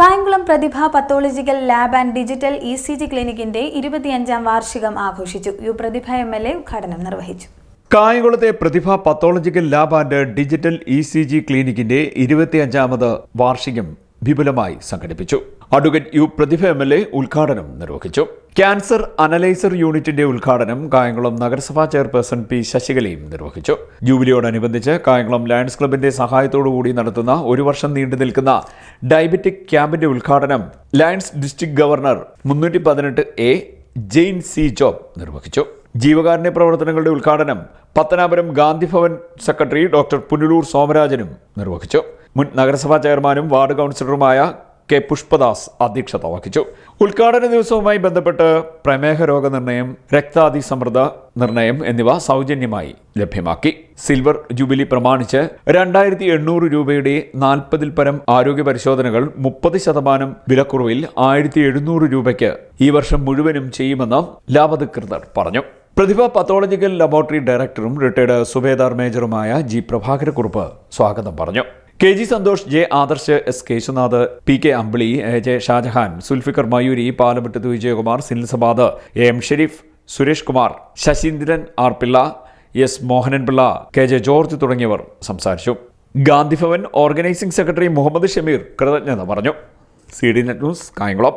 Kayamkulam Prathibha pathological lab and digital E C G ക്ലിനിക്കിന്റെ ഇരുപത്തിയഞ്ചാം വാർഷികം ആഘോഷിച്ചു. U Prathibha M L A ഉദ്ഘാടനം നിർവഹിച്ചു. കായംകുളത്തെ Prathibha pathological lab and digital E C G ക്ലിനിക്കിന്റെ ഇരുപത്തിയഞ്ചാമത് വാർഷികം വിപുലമായി സംഘടിപ്പിച്ചു. Advocate U Prathibha M L A ഉദ്ഘാടനം നിർവഹിച്ചു. ക്യാൻസർ അനലൈസർ യൂണിറ്റിന്റെ ഉദ്ഘാടനം കായംകുളം നഗരസഭാ ചെയർപേഴ്സൺ പി ശശികലയും നിർവഹിച്ചു. ജൂബിലിയോടനുബന്ധിച്ച് കായംകുളം ലയൺസ് ക്ലബിന്റെ സഹായത്തോടുകൂടി നടത്തുന്ന ഒരു വർഷം നീണ്ടു നിൽക്കുന്ന ഡയബറ്റിക് ക്യാമ്പിന്റെ ഉദ്ഘാടനം ലയൺസ് ഡിസ്ട്രിക്ട് ഗവർണർ മുന്നൂറ്റി പതിനെട്ട് എ ജെയിൻ സി ജോബ് നിർവഹിച്ചു. ജീവകാരുണ്യ പ്രവർത്തനങ്ങളുടെ ഉദ്ഘാടനം പത്തനാപുരം ഗാന്ധിഭവൻ സെക്രട്ടറി ഡോക്ടർ പുനലൂർ സോമരാജനും നിർവഹിച്ചു. മുൻ നഗരസഭാ ചെയർമാനും വാർഡ് കൗൺസിലറുമായ കെ പുഷ്പദാസ് അധ്യക്ഷത വഹിച്ചു. ഉദ്ഘാടന ദിവസവുമായി ബന്ധപ്പെട്ട് പ്രമേഹ രോഗനിർണയം രക്താതിസമ്മർദ്ദ നിർണയം എന്നിവ സൗജന്യമായി ലഭ്യമാക്കി. സിൽവർ ജൂബിലി പ്രമാണിച്ച് രണ്ടായിരത്തി എണ്ണൂറ് രൂപയുടെ നാൽപ്പതിൽ പരം ആരോഗ്യ പരിശോധനകൾ മുപ്പത് ശതമാനം വിലക്കുറവിൽ ആയിരത്തി എഴുന്നൂറ് രൂപയ്ക്ക് ഈ വർഷം മുഴുവനും ചെയ്യുമെന്ന് ലാഭധികൃതർ പറഞ്ഞു. പ്രതിഭ പത്തോളജിക്കൽ ലബോറട്ടറി ഡയറക്ടറും റിട്ടയർഡ് സുബേദാർ മേജറുമായ ജി പ്രഭാകരക്കുറുപ്പ് സ്വാഗതം പറഞ്ഞു. K G Santhosh J Adarsh S Keshunath P K Ambili J Shajahan Sulfikar Mayuri Palamattath Vijayakumar Sinilsabad A M Sharif Suresh Kumar Sasheendran R Pillai S Mohananpillai K J George തുടങ്ങിയവർ സംസാരിച്ചു. Gandhibhavan organising secretary Muhammad Shameer കൃതജ്ഞത പറഞ്ഞു. C D net news Kayamkulam.